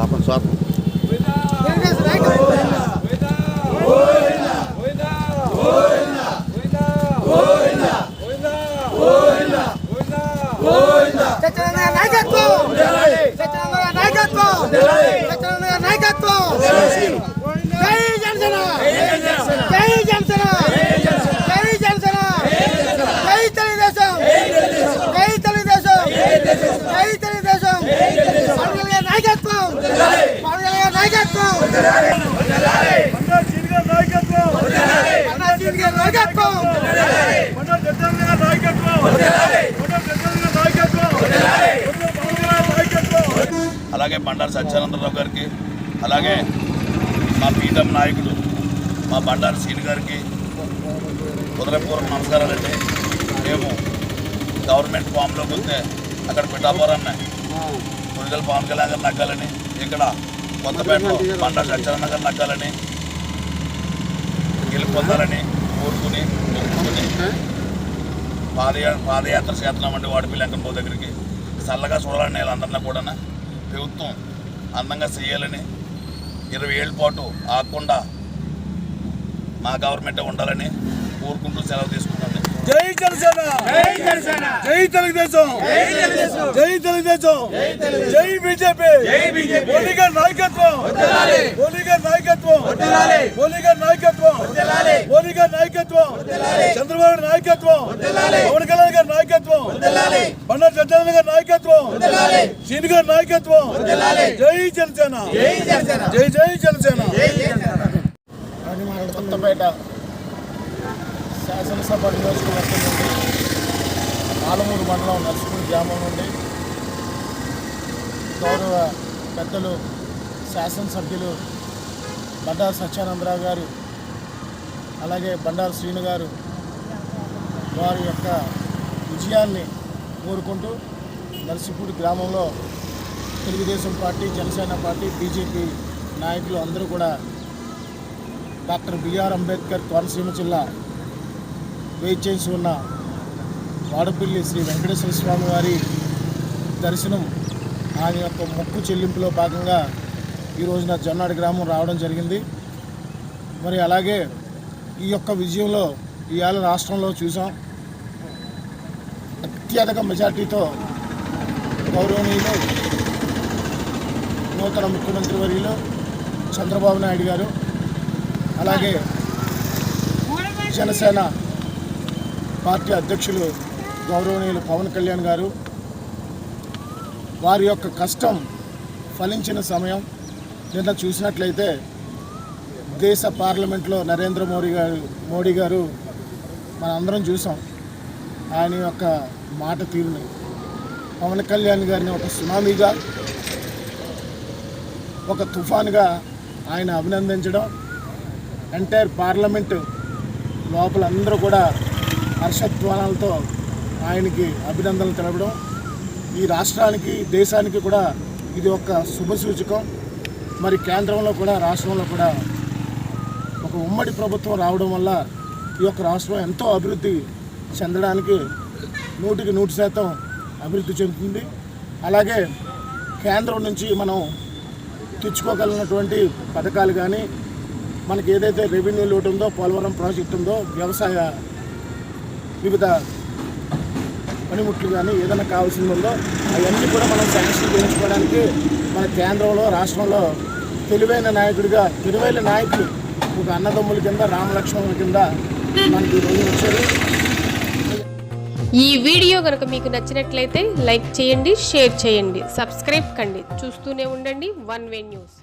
పాపం స్వాపం నాయకత్వం నాయకత్వం నాయకత్వం అలాగే బండారు సత్యానందరావు గారికి అలాగే మా పీఠం నాయకుడు మా బండారు సీని గారికి ఉదయపూర్వం నమస్కారాలండి మేము గవర్నమెంట్ ఫామ్లోకి వస్తే అక్కడ పిఠాపురాన్ని కొడుకల పవన్ కళ్యాణ్ గారు నగ్గాలని ఇక్కడ కొత్తపేటలో బండారు సత్యానంద గారు గెలుపు పొందాలని కోరుకుని కోరుకుని పాదయా పాదయాత్ర చేస్తున్నామండి వాడిపల్లి వెంకటబాబు దగ్గరికి. చల్లగా చూడాలని వీళ్ళందరినీ కూడా ప్రభుత్వం అందంగా చేయాలని ఇరవై ఏళ్ళ పాటు ఆగకుండా మా గవర్నమెంటే ఉండాలని కోరుకుంటూ సెలవు జనసేన! జై జనసేన! జై తెలుగుదేశం! జై తెలుగుదేశం! జై తెలుగుదేశం! జై బీజేపీ! జై బీజేపీ! మోడీ గారి నాయకత్వం! మోడీ గారి నాయకత్వం! మోడీ గారి నాయకత్వం! మోడీ గారి నాయకత్వం! చంద్రబాబు నాయకత్వం! పవన్ కళ్యాణ్ గారి నాయకత్వం! బండారు సత్యానంద గారి నాయకత్వం! సీని గారి నాయకత్వం! జై జనసేన! జై జై జనసేన! శాసనసభ నియోజకవర్గం నుండి ఆలమూరు మండలం నర్సుపూడి గ్రామం నుండి గౌరవ పెద్దలు శాసనసభ్యులు బండారు సత్యానందరావు గారు అలాగే బండారు శ్రీను గారు వారి యొక్క విజయాన్ని కోరుకుంటూ నర్సిపూడి గ్రామంలో Telugudesam party Janasena party BJP నాయకులు అందరూ కూడా డాక్టర్ బిఆర్ అంబేద్కర్ కోనసీమ జిల్లా వెయిట్ చేసి ఉన్న వాడపల్లి శ్రీ వెంకటేశ్వర స్వామి వారి దర్శనం ఆయన యొక్క మొక్కు చెల్లింపులో భాగంగా ఈ రోజున జొన్నాడు గ్రామం రావడం జరిగింది. మరి అలాగే ఈ యొక్క విజయంలో ఇవాళ రాష్ట్రంలో చూసాం. అత్యధిక మెజార్టీతో గౌరవనీయులు నూతన ముఖ్యమంత్రి వర్యులు చంద్రబాబు నాయుడు గారు అలాగే జనసేన పార్టీ అధ్యక్షులు గౌరవనీయులు పవన్ కళ్యాణ్ గారు. వారి యొక్క కష్టం ఫలించిన సమయం. నిన్న చూసినట్లయితే దేశ పార్లమెంట్లో నరేంద్ర మోడీ గారు మోడీ గారు మనందరం చూసాం. ఆయన యొక్క మాట తీరుని. పవన్ కళ్యాణ్ గారిని ఒక సునామీగా ఒక తుఫాన్గా ఆయన అభినందించడం. ఎంటైర్ పార్లమెంట్ లోపల అందరూ కూడా హర్షధ్వానాలతో ఆయనకి అభినందనలు తెలపడం. ఈ రాష్ట్రానికి దేశానికి కూడా ఇది ఒక శుభ సూచకం. మరి కేంద్రంలో కూడా రాష్ట్రంలో కూడా ఒక ఉమ్మడి ప్రభుత్వం రావడం వల్ల ఈ యొక్క రాష్ట్రం ఎంతో అభివృద్ధి చెందడానికి నూటికి నూటి శాతం అభివృద్ధి చెందుతుంది. అలాగే కేంద్రం నుంచి మనం తెచ్చుకోగలిగినటువంటి పథకాలు కానీ మనకి ఏదైతే రెవెన్యూ లోటు ఉందో పోలవరం ప్రాజెక్టు ఉందో వ్యవసాయ వివిధ పనిముట్లు కానీ ఏదైనా కావాల్సింది ఉందో అవన్నీ కూడా మనం శాంక్షన్ చేయించుకోవడానికి మన కేంద్రంలో రాష్ట్రంలో తెలివైన నాయకుడిగా తెలివైన నాయకులు ఒక అన్నదమ్ముల కింద రామలక్ష్మణుల కింద మనకి ఈ రోజు వచ్చారు. ఈ వీడియో కనుక మీకు నచ్చినట్లయితే లైక్ చేయండి షేర్ చేయండి సబ్స్క్రైబ్ కండి. చూస్తూనే ఉండండి వన్ వే న్యూస్.